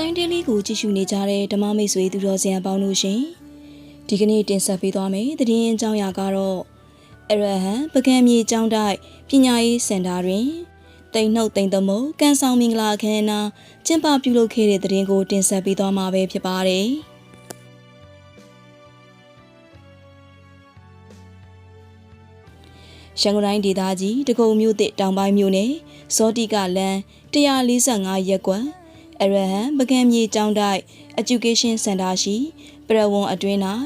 Sky Daily ကိုကြည့်ရှုနေကြတဲ့ဓမ္မမိတ်ဆွေသူတော်စင်အပေါင်းတို့ရှင်ဒီကနေ့တင်ဆက်ပေးသွားမယ်သတင်းအကြောင်းအရာကတော့အရဟံပကံမြေကျောင်းတိုက်ပညာရေးစင်တာတွင်တိမ်နှုတ်တိမ်သမုတ်ကန်ဆောင်မင်္ဂလာအခမ်းအနားကျင်းပပြုလုပ်ခဲ့တဲ့သတင်းကိုတင်ဆက်ပေးသွားမှာပဲဖြစ်ပါတယ်ရန်ကုန်တိုင်းဒေသကြီးတကုံမြို့သစ်တောင်ပိုင်းမြို့နယ်ဇောတိကလန်း145ရပ်ကွက် အရဟံပကံမြေကျောင်းတိုက် Education Center ရှိပရဝွန်အတွင်း၌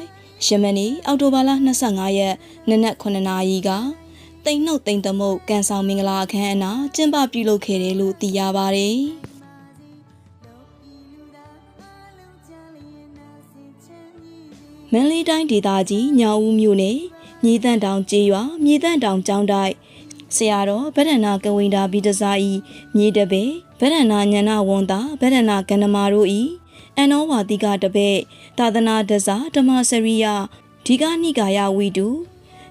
ယမနီအောက်တိုဘာလ25ရက်နနက်9နာရီကတိမ်နှုတ်တိမ်သမုတ်ကန်ဆောင်မင်္ဂလာအခမ်းအနားကျင်းပပြုလုပ်ခဲ့တယ်လို့သိရပါတယ်။မန္တလေးတိုင်းဒေသကြီးညောင်ဦးမြို့နယ်မြေတန့်တောင်ကျေးရွာမြေတန့်တောင်ကျောင်းတိုက် ဆရာတော်ဗဒ္ဒနာကဝိန္ဒာဘိတစာဤမြေတပေဗဒ္ဒနာညဏဝန်တာဗဒ္ဒနာကန္နမာတို့ဤအန်နောဝါတိကတပေသာသနာတဇာဓမ္မစရိယဒီကနိကာယဝိတု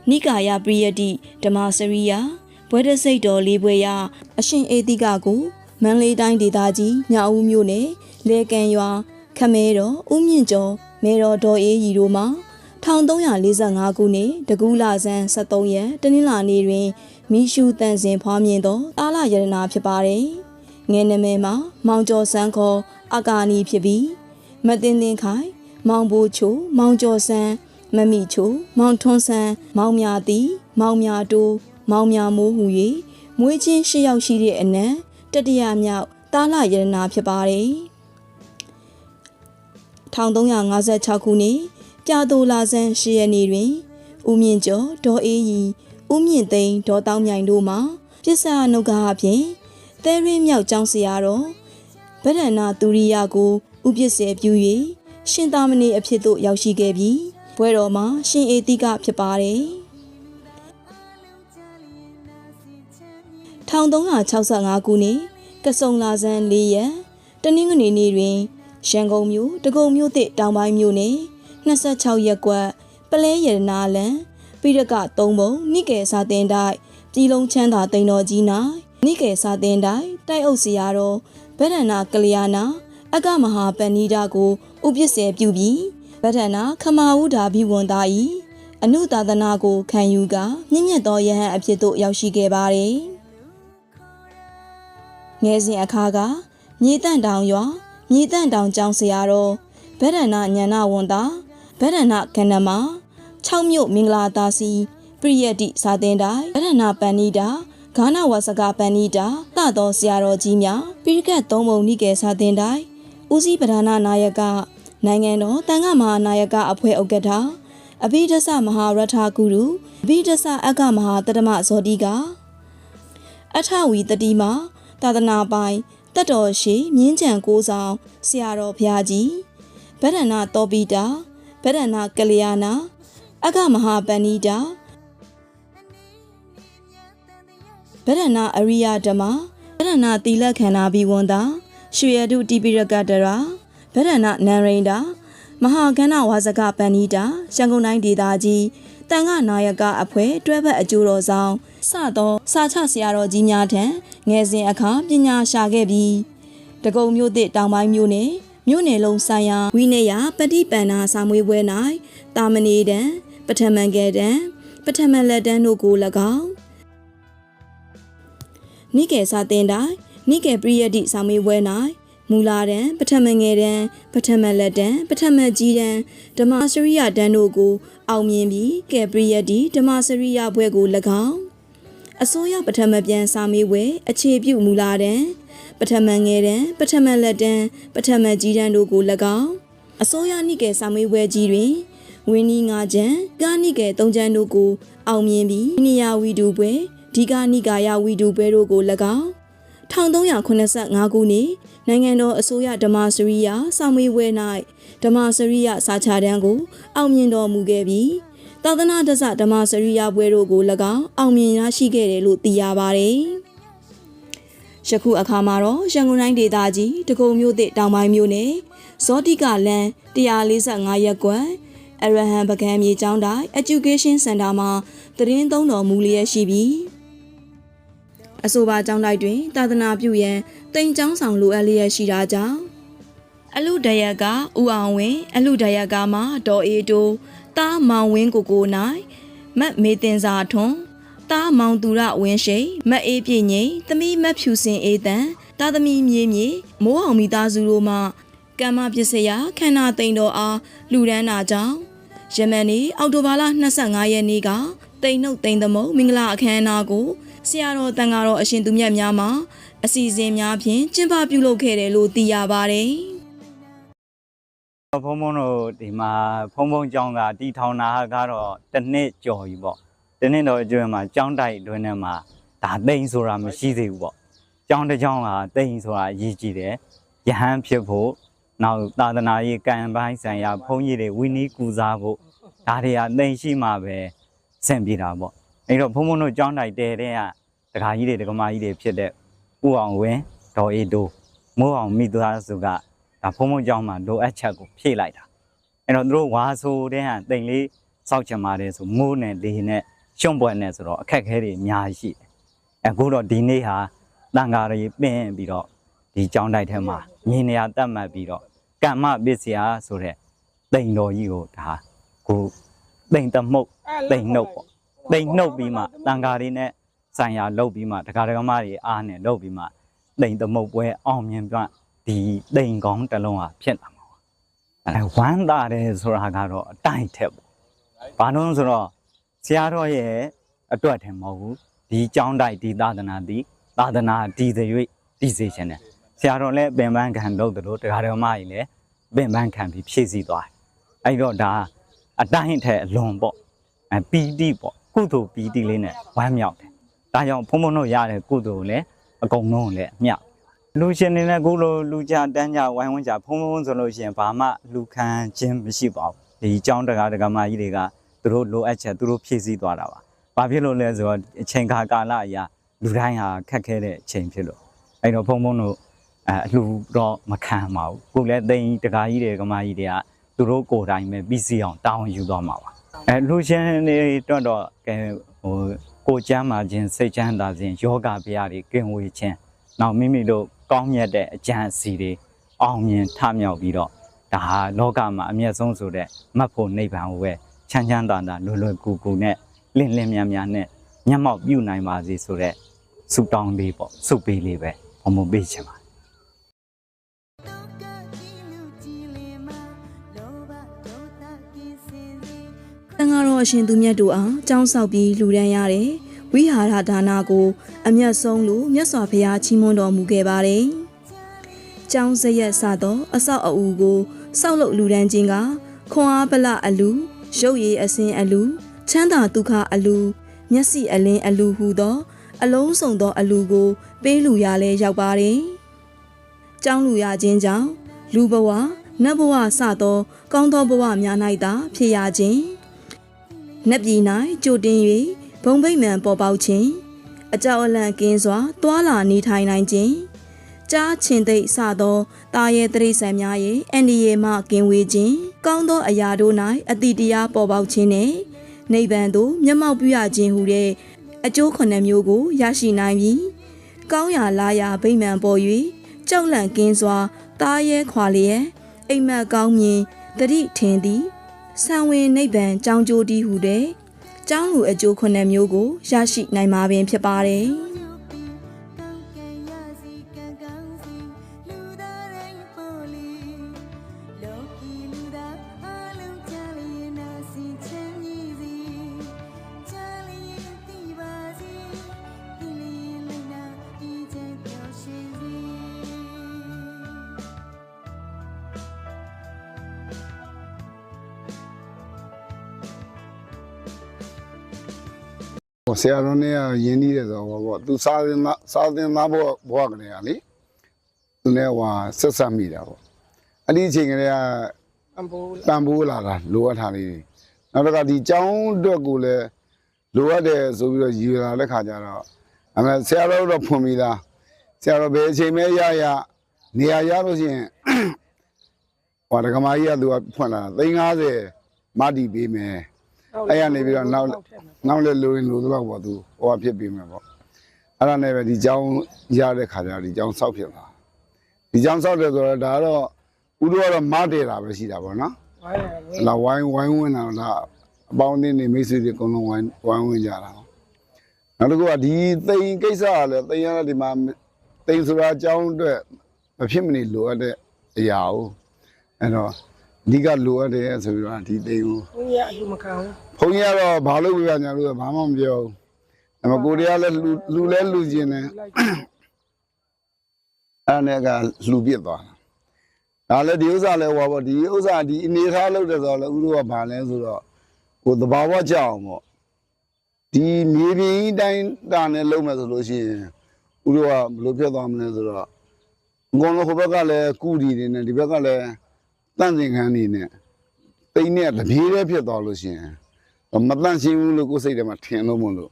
နိကာယပရိယတိဓမ္မစရိယဘွဲတစိတ်တော်လေးဘွဲရအရှင်အေတိကကိုမန္တလေးတိုင်းဒေသကြီးညောင်ဦးမြို့နယ်လေကံရွာခမဲတော်ဦးမြင့်ကျော်မေတော်ဒေါ်အေးရီတို့မှာ 1345ခုနှစ်တကူးလာဇန်73ရက်တနင်္လာနေ့တွင်မိရှုတန်စင်ဖွားမြင်သောတာလယရနာဖြစ်ပါတယ်။ငယ်နမဲမှာမောင်ကျော်စန်းခေါ်အကာနီဖြစ်ပြီးမတင်တင်ခိုင်မောင်ဘိုးချိုမောင်ကျော်စန်းမမီချိုမောင်ထွန်းဆန်းမောင်မြတီမောင်မြတိုးမောင်မြမိုးဟူ၍မွေးချင်းရှစ်ယောက်ရှိတဲ့အနက်တတိယမြောက်တာလယရနာဖြစ်ပါတယ်။1356ခုနှစ် ကြာတူလာဇန်10ရက်နေ့တွင်ဦးမြင့်ကျော်ဒေါ်အေးရီဦးမြင့်သိန်းဒေါ်တောင်းမြိုင်တို့မှပြစ္ဆာနုကအပြင်သဲရင်းမြောက်ကျောင်းဆရာတော်ဗဒ္ဒနာသူရိယကိုဥပစ္စေပြု၍ရှင်သာမဏေအဖြစ်သို့ရောက်ရှိခဲ့ပြီးဘွဲတော်မှာရှင်အေတိကဖြစ်ပါတယ်1365ခုနှစ်ကစုံလာဇန်4ရက်တနင်္ဂနွေနေ့တွင်ရန်ကုန်မြို့တကုံမြို့သစ်တောင်ပိုင်းမြို့နယ် 26ရပ်ကွက်ပလဲရတနာလန်ပိရက3ပုံနိကေစာတင်တိုင်းပြည်လုံးချမ်းသာတိန်တော်ကြီး၌နိကေစာတင်တိုင်းတိုက်အုပ်စီရတော်ဗဒ္ဒနာကလျာဏအကမဟာပဏိတာကိုဥပစ္စေပြုပြီးဗဒ္ဒနာခမာဝုဒာဘိဝန္တာဤအနုသာသနာကိုခံယူကာမြင့်မြတ်သောယဟန်အဖြစ်သို့ရောက်ရှိခဲ့ပါသည်ငယ်စဉ်အခါကမြေတန့်တောင်ရွာမြေတန့်တောင်ကျောင်းဆရာတော်ဗဒ္ဒနာညဏဝန်တာ ဗဒ္ဒနာကန္နမ6မြို့မင်္ဂလာသာစီပရိယတ္တိစာတင်တိုင်းဗဒ္ဒနာပန္နိတာဂါနဝါစကပန္နိတာသတော်ဆရာတော်ကြီးများပိရိကတ်သုံးပုံနိကေစာတင်တိုင်းဦးစီးပဓာနာနာယကနိုင်ငံတော်တန်ခါမဟာနာယကအဖွဲ့ဥက္ကဋ္ဌအဘိဓဆမဟာရထဂုရုအဘိဓဆအက္ခမဟာတတမဇောတိကအထဝီတတိမသာသနာပိုင်တတ်တော်ရှိမြင်းကြံကိုးဆောင်ဆရာတော်ဘုရားကြီးဗဒ္ဒနာတောပိတာ ဗဒ္ဒနာကလျာဏအက္ခမဟာပဏိတာဗဒ္ဒနာအရိယဓမ္မဗဒ္ဒနာသီလခန္ဓာဘိဝန္တာရွှေရတုတိပိရကတရာဗဒ္ဒနာနန္ရိန္ဒာမဟာကဏဝါစကပဏိတာရန်ကုန်တိုင်းဒေသကြီးတန်ခနာယကအဖွဲ့တွဲဘက်အကျိုးတော်ဆောင်စသောစာချဆရာတော်ကြီးများထံငယ်စဉ်အခါပညာရှာခဲ့ပြီးတကုံမြို့သစ်တောင်ပိုင်းမြို့နယ် မြို့နယ်လုံးဆိုင်ရာဝိနည်းယပฏิပန္နာစာမွေးပွဲ၌တာမဏေတံပထမံကေတံပထမလက်တန်းတို့ကို၎င်းနိကေစာတင်တိုင်းနိကေပရိယတိစာမွေးပွဲ၌မူလာတံပထမငယ်တံပထမလက်တံပထမကြီးတံဓမ္မစရိယတန်းတို့ကို အောင်မြင်ပြီးကေပရိယတိဓမ္မစရိယဘွဲကို၎င်း အစိုးရပထမပြန်စာမေးပွဲအခြေပြုမူလာတဲ့ပထမငယ်တန်းပထမလက်တန်းပထမကြီးတန်းတို့ကို၎င်းအစိုးရနိကေစာမေးပွဲကြီးတွင်ဝင်းနီငါချံကာနိကေသုံးချမ်းတို့ကို အောင်မြင်ပြီးနိယဝီဒူပွဲဒီကာနိကာယဝီဒူပွဲတို့ကို၎င်း1385ခုနှစ်နိုင်ငံတော်အစိုးရဓမ္မစရိယစာမေးပွဲ၌ဓမ္မစရိယစာချတန်းကို အောင်မြင်တော်မူခဲ့ပြီး သာသနာတဇဓမ္မစရိယပွဲတို့ကို၎င်းအောင်မြင်ရရှိခဲ့တယ်လို့သိရပါတယ်။ယခုအခါမှာတော့ရန်ကုန်တိုင်းဒေသကြီးတကုံမြို့သစ်တောင်ပိုင်းမြို့နယ်ဇောတိကလန်145ရပ်ကွက်အရဟံပကံမြေကျောင်းတိုင်း Education Center မှာသတင်းသုံးတော်မူလျက်ရှိပြီးအဆိုပါကျောင်းတိုင်းတွင် သာသနာပြုရန်တိမ်ကျောင်းဆောင်လိုအပ်လျက်ရှိတာကြောင့်အလူတရက်ကဦးအောင်ဝင်းအလူတရက်ကမှဒေါ်အေတို တားမောင်ဝင်းကိုကိုနိုင်မတ်မေတင်စာထွန်းတားမောင်သူရဝင်းရှိန်မတ်အေးပြည့်ငိမ့်သမီးမတ်ဖြူစင်အေးတန်တာသမီမြေမြေမိုးအောင်မိသားစုတို့မှကမ္မပစ္စယခန္ဓာသိမ့်တော်အားလူဒန်းတာကြောင့်ယမန်နေ့အောက်တိုဘာလ25ရက်နေ့ကတိမ်နှုတ်တိမ်သမုံမင်္ဂလာအခမ်းအနားကိုဆရာတော်တန်ဃာတော်အရှင်သူမြတ်များမှအစီအစဉ်များဖြင့်ကျင်းပပြုလုပ်ခဲ့တယ်လို့သိရပါတယ်။ ဖုံဖုံတို့ဒီမှာဖုံဖုံကျောင်းကတီထောင်တာကတော့တစ်နှစ်ကျော်ပြီပေါ့တစ်နှစ်တော့အကျွမ်းမှာကျောင်းတိုက်အတွင်းထဲမှာဒါတိန်ဆိုတာမရှိသေးဘူးပေါ့ကျောင်းတစ်ကျောင်းကတိန်ဆိုတာအရေးကြီးတယ်ယဟန်ဖြစ်ဖို့နောက်သာသနာရေးကံပိုင်းဆိုင်ရာဘုန်းကြီးတွေဝိနည်းကူစားဖို့ဒါတွေကတိန်ရှိမှပဲဆင်ပြေတာပေါ့အဲ့တော့ဖုံဖုံတို့ကျောင်းတိုက်တဲတဲ့ကဒကာကြီးတွေဒကမာကြီးတွေဖြစ်တဲ့ဥအောင်ဝင်းဒေါ်အေးတိုးမိုးအောင်မိသားစုက ဒါဖုံဖုံကြောင်းမှာလိုအပ်ချက်ကိုဖြည့်လိုက်တာအဲ့တော့သူတို့ဝါဆိုတဲ့ဟာတိမ်လေးစောက်ချင်ပါတယ်ဆိုမိုးနဲ့လေနဲ့ရှုံ့ပွဲနဲ့ဆိုတော့အခက်အခဲတွေအများကြီးရှိတယ်အခုတော့ဒီနေ့ဟာတန်ဃာတွေပင်းပြီးတော့ဒီကြောင်းတိုက်ထဲမှာမြင်နေရတတ်မှတ်ပြီးတော့ကမ္မပစ္စယဆိုတဲ့တိမ်တော်ကြီးကိုဒါကိုတိမ်တမှုတ်တိမ်နှုတ်ပေါ့တိမ်နှုတ်ပြီးမှတန်ဃာတွေနဲ့ဆိုင်ရာလုပ်ပြီးမှဒကာဒကမတွေအားနဲ့လုပ်ပြီးမှတိမ်တမှုတ်ပွဲအောင်မြင်ပြ ဒီတိမ်ကောင်းတစ်လုံးဟာဖြစ်လာမှာပါအဲဝမ်းသာတယ်ဆိုတာကတော့အတိုင်းထက်ပေါ့ဘာလို့ဆိုတော့ဆရာတော်ရဲ့အတွက်ထင်မဟုတ်ဘူးဒီကျောင်းတိုက်ဒီသာသနာဒီသာသနာဒီသရွေ့ဒီစေခြင်းနဲ့ဆရာတော်လည်းပင်ပန်းခံလုပ်တယ်လို့တရားတော်မကြီးလည်းပင်ပန်းခံပြီးဖြည့်ဆည်းသွားတယ်အဲ့တော့ဒါအတိုင်းထက်အလွန်ပေါ့အဲပီတိပေါ့ကုသိုလ်ပီတိလေးနဲ့ဝမ်းမြောက်တယ်ဒါကြောင့်ဘုံဘုံတို့ရတဲ့ကုသိုလ်ကိုလည်းအကုန်လုံးကိုလည်းအမြောက် လူရှင်နေနဲ့ကိုလိုလူကြတန်းကြဝိုင်းဝန်းကြဖုံးဖုံးဆိုလို့ရှိရင်ဘာမှလူခံခြင်းမရှိပါဘူးဒီအကြောင်းတကာတကာမကြီးတွေကသူတို့လိုအပ်ချက်သူတို့ဖြည့်ဆည်းသွားတာပါဘာဖြစ်လို့လဲဆိုတော့အချိန်ခါကာလအရာလူတိုင်းဟာခက်ခဲတဲ့အချိန်ဖြစ်လို့အဲ့တော့ဖုံးဖုံးတို့အဲအလှတော့မခံပါဘူးကိုလည်းတိန်တကာကြီးတွေကမကြီးတွေကသူတို့ကိုယ်တိုင်ပဲပြီးစီအောင်တောင်းယူသွားမှာပါအဲလူရှင်တွေတော့တော့ကဲဟိုကိုယ်ချမ်းမာခြင်းစိတ်ချမ်းသာခြင်းယောဂဗျာတွေကင်ဝေခြင်းနောက်မိမိတို့ ကောင်းမြတ်တဲ့အကြံအစီတွေအောင်မြင်ထမြောက်ပြီးတော့ဒါဟာလောကမှာအမျက်ဆုံးဆိုတဲ့မတ်ဖို့နိဗ္ဗာန်ကိုပဲချမ်းချမ်းသာသာလွယ်လွယ်ကူကူနဲ့လင့်လင့်မြန်မြန်နဲ့မျက်မှောက်ပြုနိုင်ပါစေဆိုတဲ့ဆုတောင်းလေးပေါ့ဆုပေးလေးပဲဘုံဘုံပေးချင်ပါတောကကြီးလူကြီးလေးမှာလောဘဒေါသကိစင်စီတန်ဃာတော်အရှင်သူမြတ်တို့အားကြောင်းဆောက်ပြီးလှူဒန်းရတဲ့ ဝိဟာရဒါနာကို အမျက်ဆုံးလို့မြတ်စွာဘုရားချီးမွမ်းတော်မူခဲ့ပါတယ်။ကျောင်းစရက်စသော အဆောက်အဦကိုစောက်လုပ်လှူဒန်းခြင်းကခွန်အားပလအလူရုပ်ရည်အစင်းအလူချမ်းသာဒုက္ခအလူမျက်စိအလင်းအလူဟူသော အလုံးစုံသောအလူကို ပေးလူရလဲရောက်ပါတယ်။ကျောင်းလူရခြင်းကြောင့်လူဘဝနတ်ဘဝစသော ကောင်းသောဘဝများ၌သာဖြစ်ရခြင်းနက်ပြည်၌ကြိုတင်၍ ဘုံဗိမ္မာန်ပေါ်ပေါက်ခြင်းအကြောက်အလန့်ကင်းစွာတွာလာနေထိုင်နိုင်ခြင်းကြားချင်သိပ်စသောတာရဲတရိษံများရဲ့အန္တရာယ်မှကင်းဝေးခြင်းကောင်းသောအရာတို့၌အတိတရားပေါ်ပေါက်ခြင်းနှင့်နိဗ္ဗာန်သို့မျက်မှောက်ပြုရခြင်းဟူတဲ့အကျိုးခုနှစ်မျိုးကိုရရှိနိုင်ပြီးကောင်းရာလာရာဗိမ္မာန်ပေါ်၍ကြောက်လန့်ကင်းစွာတာရဲခွာလျက်အိမ်မက်ကောင်းမြင်တတိထင်သည်ဆံဝင်နိဗ္ဗာန်ကြောင်းကျိုးတီးဟုတဲ့ ကျောင်းလူအကျိုးခုနှစ်မျိုးကိုရရှိနိုင်မှာပင်ဖြစ်ပါတယ် ဟိုဆရာတော်နဲ့ကရင်းနှီးတယ်ဆိုတော့ဘောသူစားသင်သားစားသင်သားဘောဘောကနေကလေသူနဲ့ဟိုဆက်ဆက်မိတာပေါ့အဲ့ဒီအချိန်ကလေးကအံပိုးတန်ဖိုးလာတာလိုအပ်တာလေးတွေနောက်တစ်ခါဒီကျောင်းအတွက်ကိုလည်းလိုအပ်တယ်ဆိုပြီးတော့ယူလာတဲ့ခါကျတော့အမေဆရာတော်တော့ဖွင့်ပြီးသားဆရာတော်ဘယ်အချိန်မဲရရနေရာရလို့ရှိရင်ဟိုဒကမာကြီးကသူကဖွင့်လာတာ350မတီပေးမယ် အဲ့ရနေပြီးတော့နောက်နောက်လည်းလိုရင်လိုတော့ပေါ့သူဟိုကဖြစ်ပေးမယ်ပေါ့အဲ့ဒါနဲ့ပဲဒီကြောင်းရတဲ့ခါကျတော့ဒီကြောင်းဆောက်ဖြစ်လာဒီကြောင်းဆောက်တယ်ဆိုတော့ဒါကတော့ဥတို့ကတော့မတည်တာပဲရှိတာပေါ့နော်ဝိုင်းရဝင်းလာဝိုင်းဝိုင်းဝင်တာဒါအပေါင်းအသင်းတွေမိတ်ဆွေတွေအကုန်လုံးဝိုင်းဝိုင်းဝင်ကြတာပေါ့နောက်တစ်ခုကဒီသိန်ကိစ္စကလည်းသိန်ရတဲ့ဒီမှာသိန်ဆိုတာအကြောင်းအတွက်မဖြစ်မနေလိုအပ်တဲ့အရာကိုအဲ့တော့ အဓိကလိုအပ်တယ်ဆိုပြီးတော့ဒီသိန်ကိုဘုန်းကြီးကအလူမခံဘူးဘုန်းကြီးကတော့ဘာလို့ပြရညာလို့ဘာမှမပြောဘူးအမကိုတရားလည်းလူလူလည်းလူကျင်တယ်လိုက်အဲ့ဒါနဲ့ကလှူပြစ်သွားတာဒါလည်းဒီဥစ္စာလည်းဟောပေါ့ဒီဥစ္စာဒီအနေထားလုပ်တယ်ဆိုတော့လည်းဥတို့ကဘာလဲဆိုတော့ဟိုသဘာဝကြောက်အောင်ပေါ့ဒီမြေပြင်ကြီးတိုင်းတာနဲ့လုပ်မယ်ဆိုလို့ရှိရင်ဥတို့ကဘယ်လိုဖြစ်သွားမလဲဆိုတော့အကုန်လုံးဟိုဘက်ကလည်းကုတီတွေနဲ့ဒီဘက်ကလည်း တန့်စင်ခန်းနေနဲ့တိတ်နဲ့တပြေးတည်းဖြစ်သွားလို့ရှိရင်မတန့်ရှင်းဘူးလို့ကိုယ်စိတ်ထဲမှာထင်လို့မလို့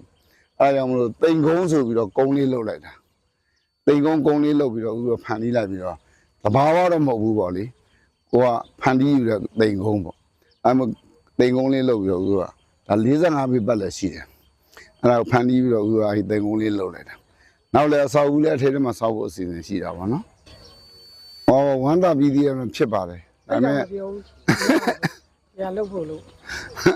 အဲဒါကြောင့်မလို့တိမ်ကုန်းဆိုပြီးတော့ကုန်းလေးလုပ်လိုက်တာတိမ်ကုန်းကုန်းလေးလုပ်ပြီးတော့ဥပဖန်တီးလိုက်ပြီးတော့တဘာဝတော့မဟုတ်ဘူးပေါ့လေကိုကဖန်တီးယူတဲ့တိမ်ကုန်းပေါ့အဲမတိမ်ကုန်းလေးလုပ်ပြီးတော့ဥပဒါ45ပြပတ်လည်းရှိတယ်အဲဒါကိုဖန်တီးပြီးတော့ဥပအဲဒီတိမ်ကုန်းလေးလုပ်လိုက်တာနောက်လည်းအဆောက်အဦလည်းအထက်ထဲမှာဆောက်ဖို့အစီအစဉ်ရှိတာပေါ့နော်ဟောဝမ်းသာပြီးသေးတယ်ဖြစ်ပါတယ် ဒါပေမဲ့ပြောဘူးရလုတ်ဖို့လို့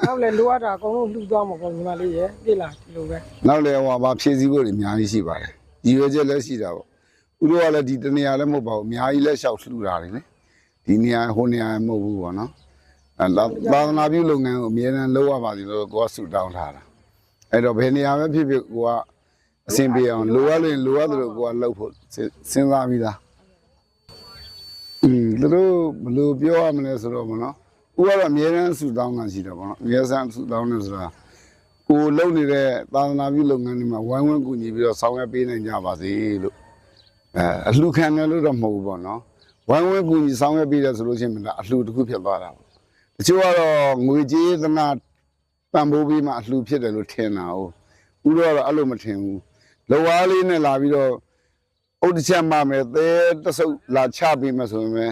နောက်လည်းလိုအပ်တာအကုန်လုံးလှူသွားမှာပေါ့ညီမလေးရဲ့ပြစ်လာဒီလိုပဲနောက်လည်းဟောပါဖြည့်စည်းဖို့တွေအများကြီးရှိပါတယ်ရည်ရွယ်ချက်လည်းရှိတာပေါ့ဥတို့ကလည်းဒီတနေရာလည်းမဟုတ်ပါဘူးအများကြီးလည်းရှောက်လှူတာတွေလေဒီနေရာဟိုနေရာမဟုတ်ဘူးပေါ့နော်အဲလာသာသနာပြုလုပ်ငန်းကိုအမြဲတမ်းလုပ်ရပါသည်လို့ကိုကဆူတောင်းထားတာအဲ့တော့ဘယ်နေရာပဲဖြစ်ဖြစ်ကိုကအဆင်ပြေအောင်လိုအပ်လို့လိုအပ်တယ်လို့ကိုကလုပ်ဖို့စဉ်းစားပြီးသား อืมသူတို့ဘယ်လိုပြောရမလဲဆိုတော့မနော်ကိုကတော့အမြဲတမ်းဆူတောင်းတာရှိတယ်ပေါ့နော်အမြဲတမ်းဆူတောင်းနေဆိုတာကိုလုပ်နေတဲ့သာသနာပြုလုပ်ငန်းတွေမှာဝိုင်းဝန်းကူညီပြီးတော့ဆောင်ရွက်ပေးနိုင်ကြပါစေလို့အဲအလှခံတယ်လို့တော့မဟုတ်ဘူးပေါ့နော်ဝိုင်းဝန်းကူညီဆောင်ရွက်ပေးတယ်ဆိုလို့ရှိရင်ဒါအလှတစ်ခုဖြစ်သွားတာပေါ့တချို့ကတော့ငွေကြေးသနာပံ့ပိုးပြီးမှအလှဖြစ်တယ်လို့ထင်တာဟုတ်ဦးတော့ကတော့အဲ့လိုမထင်ဘူးလောဝါးလေးနဲ့လာပြီးတော့ အုတ်တစ်ချက်မှမယ်သဲတဆုပ်လာချပေးမှဆိုရင်ပဲ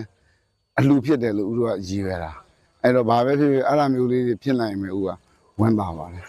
အလှဖြစ်တယ်လို့ဦးတို့ကရည်ရွယ်တာအဲ့တော့ဘာပဲဖြစ်ဖြစ်အဲ့လိုမျိုးလေးတွေဖြစ်နိုင်မယ်ဦးကဝမ်းသာပါတယ်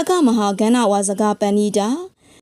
အကမဟာကန္နာဝါစကပန်နီတာ